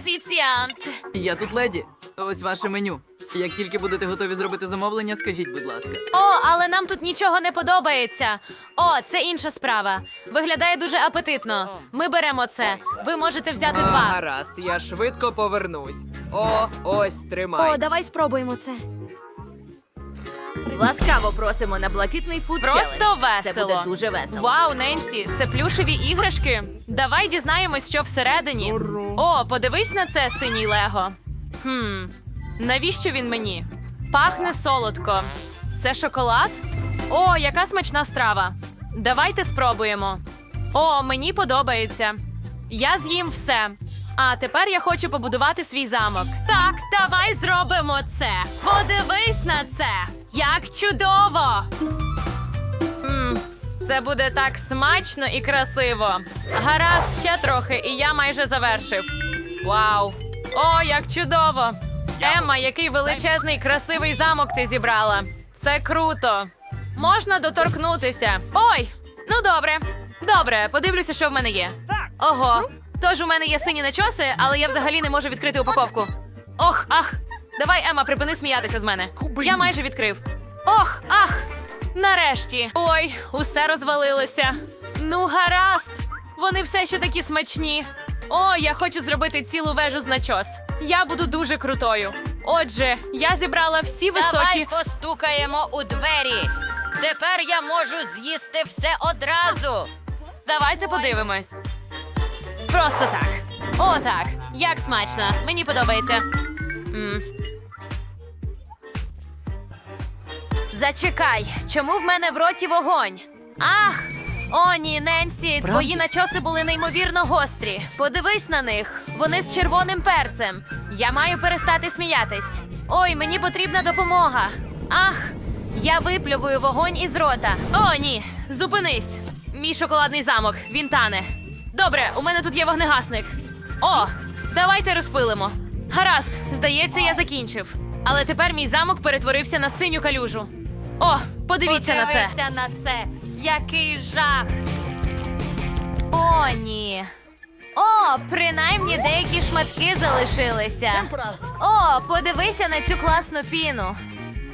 офіціант. Я тут леді. Ось ваше меню. Як тільки будете готові зробити замовлення, скажіть, будь ласка. О, але нам тут нічого не подобається. О, це інша справа. Виглядає дуже апетитно. Ми беремо це. Ви можете взяти А, два. гаразд, я швидко повернусь. О, ось тримай. О, давай спробуємо це. Ласкаво просимо на блакитний фуд Просто челендж. весело. Це буде дуже весело. Вау, Ненсі, це плюшеві іграшки. Давай дізнаємось, що всередині. О, подивись на це, синій Лего. Хм, навіщо він мені? Пахне солодко. Це шоколад? О, яка смачна страва. Давайте спробуємо. О, мені подобається. Я з'їм все. А тепер я хочу побудувати свій замок. Так, давай зробимо це. Подивись на це. Як чудово! М, Це буде так смачно і красиво. Гаразд, ще трохи, і я майже завершив. Вау! О, як чудово! Емма, який величезний красивий замок ти зібрала. Це круто. Можна доторкнутися. Ой! Ну добре. Добре, подивлюся, що в мене є. Ого. Тож у мене є сині начоси, але я взагалі не можу відкрити упаковку. Ох, ах. Давай, Ема, припини сміятися з мене. Я майже відкрив. Ох, ах. Нарешті. Ой, усе розвалилося. Ну, гаразд. Вони все ще такі смачні. О, я хочу зробити цілу вежу з начос. Я буду дуже крутою. Отже, я зібрала всі високі. Давай постукаємо у двері. Тепер я можу з'їсти все одразу. Давайте подивимось. Просто так. О, так. Як смачно. Мені подобається. м Зачекай, чому в мене в роті вогонь? Ах! О, ні, Ненсі, твої начоси були неймовірно гострі. Подивись на них. Вони з червоним перцем. Я маю перестати сміятись. Ой, мені потрібна допомога. Ах, я виплювую вогонь із рота. О, ні, зупинись. Мій шоколадний замок, він тане. Добре, у мене тут є вогнегасник. О, давайте розпилимо. Гаразд, здається, я закінчив. Але тепер мій замок перетворився на синю калюжу. О, подивіться на це. Подивися на це. Який жах. О, ні. О, принаймні деякі шматки залишилися. О, подивися на цю класну піну.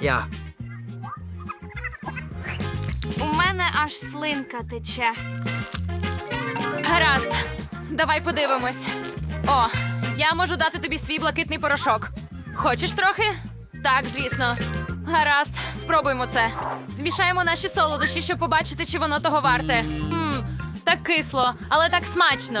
Я. У мене аж слинка тече. Гаразд, давай подивимось. О, я можу дати тобі свій блакитний порошок. Хочеш трохи? Так, звісно. Гаразд, спробуємо це. Змішаємо наші солодощі, щоб побачити, чи воно того варте. Так кисло, але так смачно.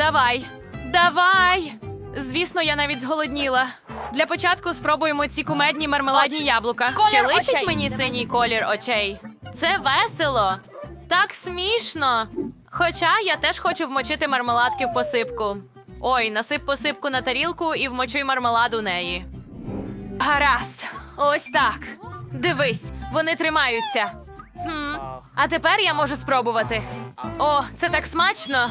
Давай. Давай. Звісно, я навіть зголодніла. Для початку спробуємо ці кумедні мармеладні яблука. Колір Чи личить очей. мені синій колір очей? Це весело. Так смішно. Хоча я теж хочу вмочити мармеладки в посипку. Ой, насип посипку на тарілку і вмочуй мармелад у неї. Гаразд, ось так. Дивись, вони тримаються. Хм. А тепер я можу спробувати. О, це так смачно.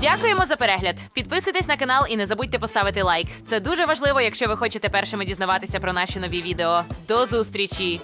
Дякуємо за перегляд. Підписуйтесь на канал і не забудьте поставити лайк. Це дуже важливо, якщо ви хочете першими дізнаватися про наші нові відео. До зустрічі!